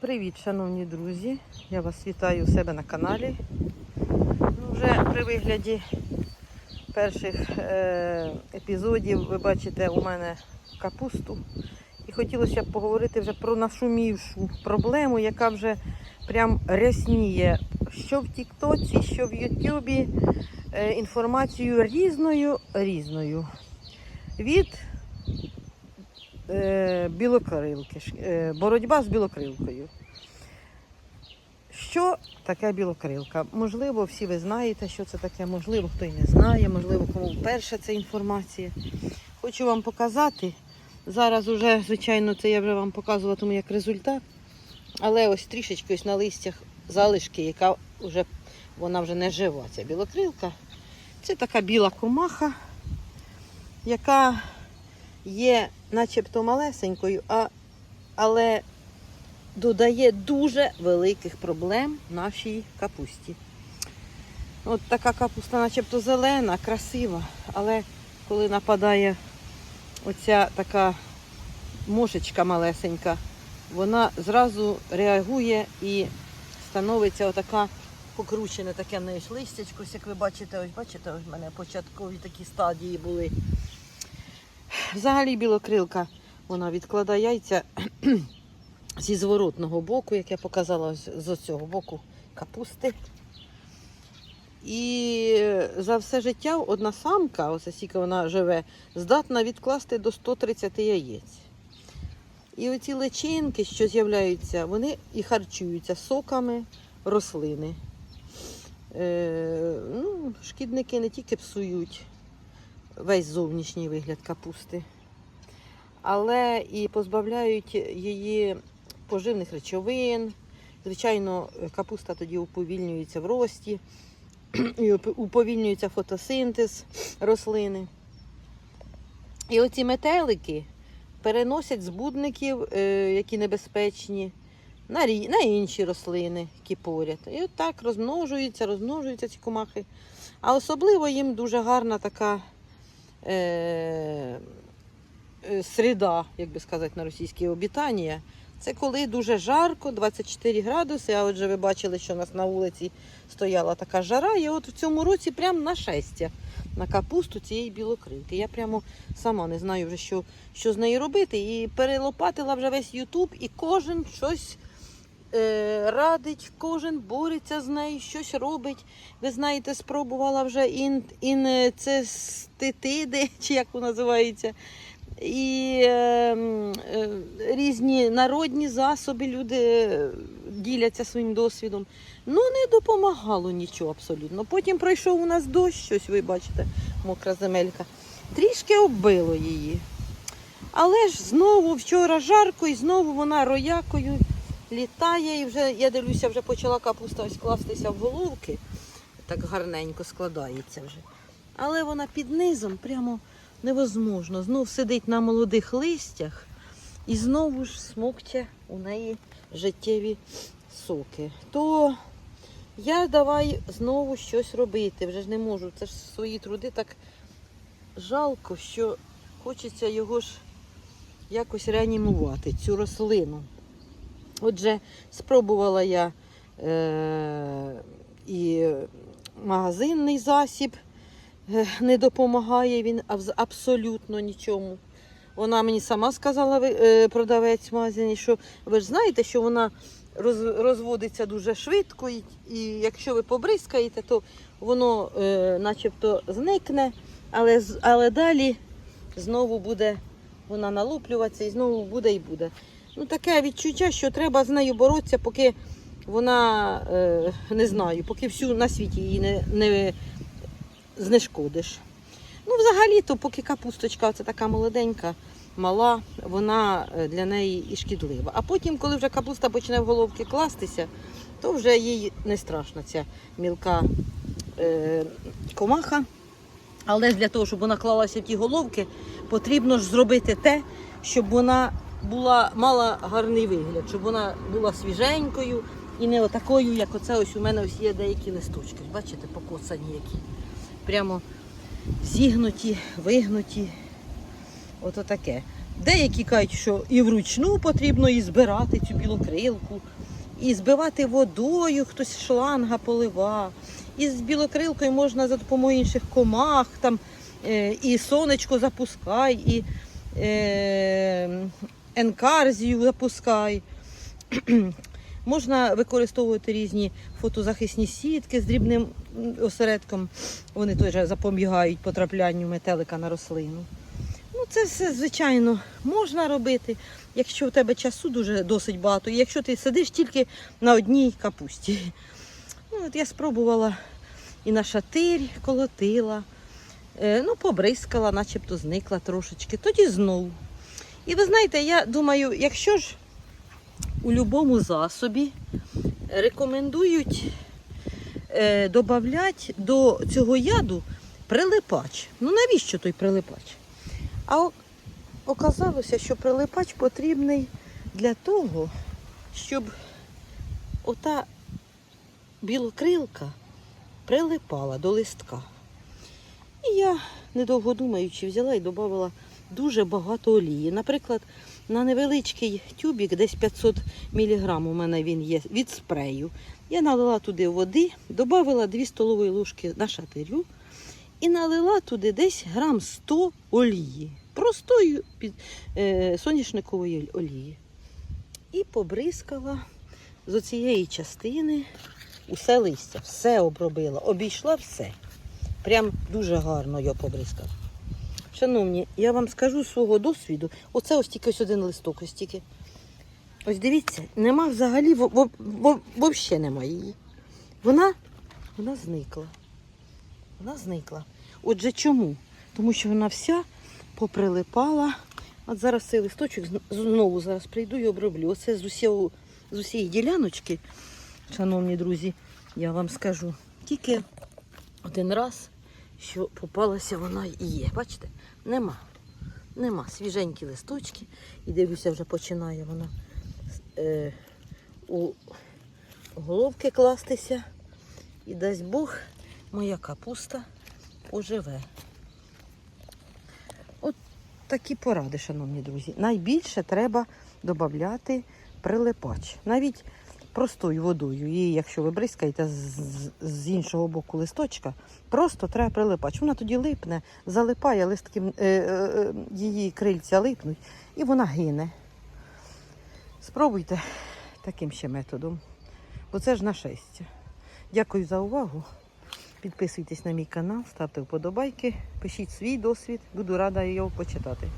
Привіт, шановні друзі! Я вас вітаю у себе на каналі. Ну, вже при вигляді перших е- епізодів ви бачите у мене капусту. І хотілося б поговорити вже про нашумівшу проблему, яка вже прям рясніє що в Тіктоці, що в Ютубі. Е- інформацію різною різною. Від білокрилки, е, боротьба з білокрилкою. Що таке білокрилка? Можливо, всі ви знаєте, що це таке, можливо, хто й не знає, можливо, кому вперше ця інформація. Хочу вам показати. Зараз уже, звичайно, це я вже вам показуватиму як результат. Але ось трішечки ось на листях залишки, яка вже вона вже не жива. Ця білокрилка. Це така біла комаха, яка є начебто малесенькою, а, але додає дуже великих проблем нашій капусті. От така капуста начебто зелена, красива, але коли нападає оця така мошечка малесенька, вона зразу реагує і становиться отака покручене таке неї листячко, як ви бачите, ось бачите, ось в мене початкові такі стадії були. Взагалі білокрилка вона відкладає яйця зі зворотного боку, як я показала з цього боку капусти. І за все життя одна самка, ось скільки вона живе, здатна відкласти до 130 яєць. І оці личинки, що з'являються, вони і харчуються соками рослини. Е, ну, шкідники не тільки псують весь зовнішній вигляд капусти, але і позбавляють її поживних речовин. Звичайно, капуста тоді уповільнюється в рості, і уповільнюється фотосинтез рослини. І оці метелики переносять збудників, е, які небезпечні, на, на інші рослини, які поряд. І от так розмножуються, розмножуються ці комахи. А особливо їм дуже гарна така е, е, середа, як би сказати, на російській обітання. Це коли дуже жарко, 24 градуси. А отже, ви бачили, що у нас на вулиці стояла така жара. І от в цьому році прямо на шестя на капусту цієї білокрилки. Я прямо сама не знаю вже, що, що з нею робити. І перелопатила вже весь Ютуб, і кожен щось радить, кожен бореться з нею, щось робить. Ви знаєте, спробувала вже ін, інцеститиди, чи як воно називається. І е, е, різні народні засоби люди е, діляться своїм досвідом. Ну, не допомагало нічого абсолютно. Потім пройшов у нас дощ, щось ви бачите, мокра земелька. Трішки оббило її. Але ж знову вчора жарко, і знову вона роякою літає. І вже, я дивлюся, вже почала капуста ось кластися в головки. Так гарненько складається вже. Але вона під низом прямо невозможно. Знов сидить на молодих листях і знову ж смокче у неї життєві соки. То я давай знову щось робити. Вже ж не можу. Це ж свої труди так жалко, що хочеться його ж якось реанімувати, цю рослину. Отже, спробувала я е- і магазинний засіб е, не допомагає він абсолютно нічому. Вона мені сама сказала, е, продавець магазині, що ви ж знаєте, що вона роз- розводиться дуже швидко, і, і якщо ви побризкаєте, то воно е, начебто зникне, але, але далі знову буде вона налуплюватися і знову буде і буде. Ну, таке відчуття, що треба з нею боротися, поки вона е, не знаю, поки всю на світі її не, не знешкодиш. Ну, взагалі-то, поки капусточка це така молоденька, мала, вона е, для неї і шкідлива. А потім, коли вже капуста почне в головки кластися, то вже їй не страшна ця мілка е, комаха. Але для того, щоб вона клалася в ті головки, потрібно ж зробити те, щоб вона була, мала гарний вигляд, щоб вона була свіженькою і не отакою, як оце ось у мене ось є деякі листочки. Бачите, покоцані які. Прямо зігнуті, вигнуті. Ото таке. Деякі кажуть, що і вручну потрібно і збирати цю білокрилку, і збивати водою, хтось шланга полива. І з білокрилкою можна за допомогою інших комах, там, е, і сонечко запускай, і е, енкарзію запускай. Можна використовувати різні фотозахисні сітки з дрібним осередком. Вони теж запобігають потраплянню метелика на рослину. Ну, це все, звичайно, можна робити, якщо в тебе часу дуже досить багато, і якщо ти сидиш тільки на одній капусті. Ну, от я спробувала і на шатирь колотила, е, ну, побризкала, начебто зникла трошечки, тоді знову. І ви знаєте, я думаю, якщо ж у будь-якому засобі рекомендують е, додати до цього яду прилипач. Ну навіщо той прилипач? А оказалося, що прилипач потрібний для того, щоб ота білокрилка прилипала до листка. І я, недовго думаючи, взяла і додала дуже багато олії. Наприклад, на невеличкий тюбік, десь 500 мг у мене він є від спрею. Я налила туди води, додала 2 столові ложки на шатирю і налила туди десь грам 100 олії. Простої під, е, соняшникової олії. І побризкала з оцієї частини усе листя, все обробила, обійшла все. Прям дуже гарно я побризкала. Шановні, я вам скажу з свого досвіду, оце ось тільки ось один листок, ось тільки. Ось дивіться, нема взагалі, взагалі немає її. Вона, вона зникла. Вона зникла. Отже, чому? Тому що вона вся поприлипала. От зараз цей листочок знову зараз прийду і оброблю. Оце з усього, з усієї діляночки, шановні друзі, я вам скажу. Тільки один раз, що попалася вона і є. Бачите? Нема. Нема. Свіженькі листочки. І дивлюся, вже починає вона е, у головки кластися. І дасть Бог, моя капуста оживе. От такі поради, шановні друзі. Найбільше треба додати прилипач. Навіть простою водою. І якщо ви бризкаєте з, з- іншого боку листочка, просто треба прилипач. Вона тоді липне, залипає, листки, е, е, е, її крильця липнуть, і вона гине. Спробуйте таким ще методом, бо це ж нашестя. Дякую за увагу. Підписуйтесь на мій канал, ставте вподобайки, пишіть свій досвід. Буду рада його почитати.